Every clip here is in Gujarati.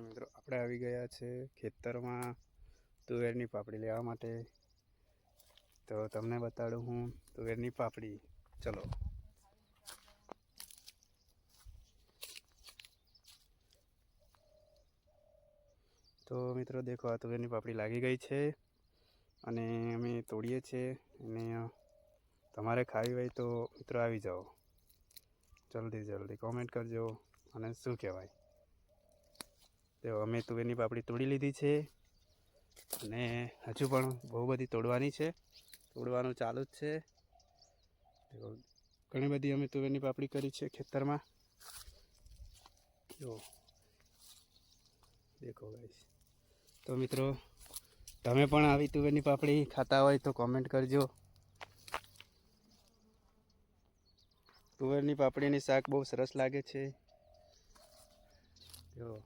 તો મિત્રો આપણે આવી ગયા છે ખેતરમાં તુવેરની પાપડી લેવા માટે. તો તમને બતાડું હું તુવેરની પાપડી. ચલો. તો મિત્રો દેખો, આ તુવેરની પાપડી લાગી ગઈ છે અને અમે તોડીએ છીએ અને તમારે ખાવી હોય તો મિત્રો આવી જાઓ. જલ્દી જલ્દી કોમેન્ટ કરજો. અને શું કહેવાય? તો અમે તુવેરની પાપડી તોડી લીધી છે. અને હજુ પણ બહુ બધી તોડવાની છે. તોડવાનું ચાલુ જ છે. તો ઘણી બધી અમે તુવેરની પાપડી કરી છે ખેતરમાં. જો. દેખો ગાઈશ તો મિત્રો, તમે પણ આવી તુવેરની પાપડી ખાતા હોય તો કોમેન્ટ કરજો. તુવેરની પાપડીની શાક બહુ સરસ લાગે છે. જો.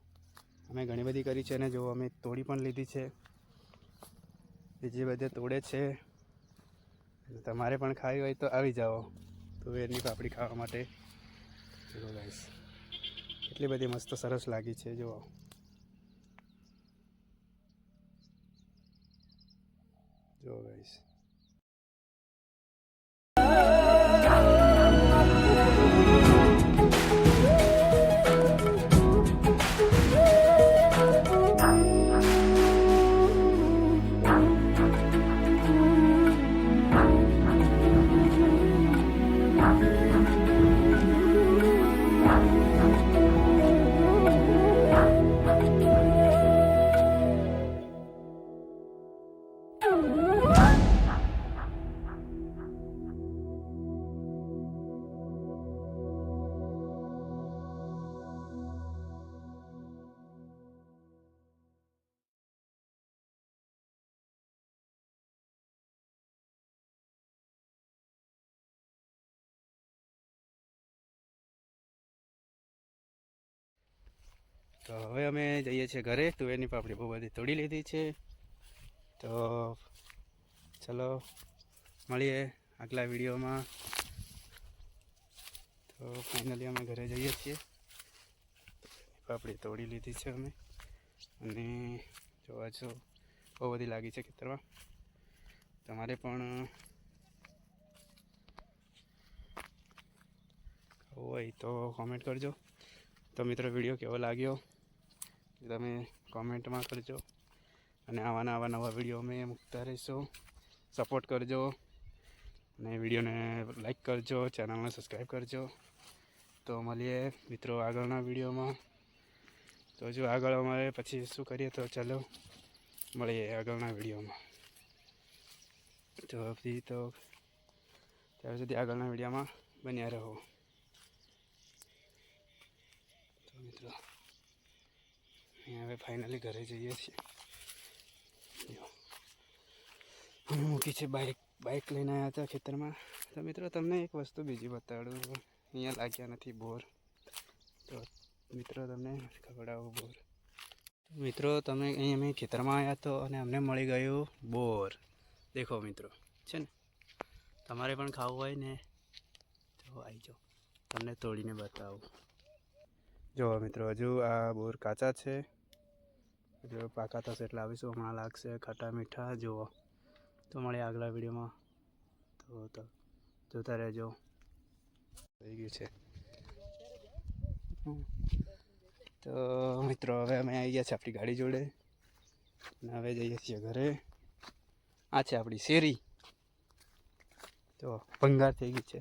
અમે ઘણી બધી કરી છે અને જો અમે તોડી પણ લીધી છે. બીજી બધે તોડે છે તમારે પણ ખાવી હોય તો આવી જાઓ. તુવેરની પાપડી ખાવા માટે. જુઓ ગાઈસ એટલી બધી મસ્ત સરસ લાગી છે, જુઓ. જુઓ ગાઈસ તો હવે અમે જઈએ છીએ ઘરે. તુવેરની પાપડી બહુ બધી તોડી લીધી છે. તો ચલો, મળીએ આગલા વિડીયોમાં. તો ફાઇનલી અમે ઘરે જઈએ છીએ. પાપડી તોડી લીધી છે અમે. અને જોવા છો બહુ બધી લાગી છે ખેતરમાં. તમારે પણ હોય તો કોમેન્ટ કરજો. તો મિત્રો, વીડિયો કેવો લાગ્યો? તમે કોમેન્ટમાં કરજો. અને આવા આવા નવા વીડિયો અમે મૂકતા રહીશું. સપોર્ટ કરજો. અને વિડીયોને લાઈક કરજો. ચેનલને સબસ્ક્રાઈબ કરજો. તો મળીએ મિત્રો આગળના વિડીયોમાં. તો જો આગળ અમારે પછી શું કરીએ તો ચાલો મળીએ આગળના વિડીયોમાં. તો પછી તો ત્યાર સુધી આગળના વિડીયોમાં બન્યા રહો. તો મિત્રો. હવે ફાઇનલી ઘરે જઈએ છીએ. જો. અમે મૂકી છે બાઇક બાઇક લઈને આવ્યા હતા ખેતરમાં. તો મિત્રો, તમને એક વસ્તુ બીજી બતાડું. અહીંયા લાગ્યા નથી બોર. તો મિત્રો, તમને ખવડાવું બોર. મિત્રો, તમે અહીં અમે ખેતરમાં આવ્યા તો અને અમને મળી ગયું બોર. દેખો મિત્રો, છે ને? તમારે પણ ખાવું હોય ને? તો આવી જાઓ તમને તોડીને બતાવું. જો મિત્રો, હજુ આ બોર કાચા છે. જો પાકા થશે એટલે આવીશું. હમણાં લાગશે ખાટા મીઠા. જુઓ. તો મળે આગલા વિડીયોમાં. તો તો જોતા રહેજો. થઈ ગયું છે. તો મિત્રો, હવે અમે આવી ગયા છે આપણી ગાડી જોડે. અને હવે જઈએ છીએ ઘરે. આ છે આપણી શેરી. તો ભંગાર થઈ ગઈ છે.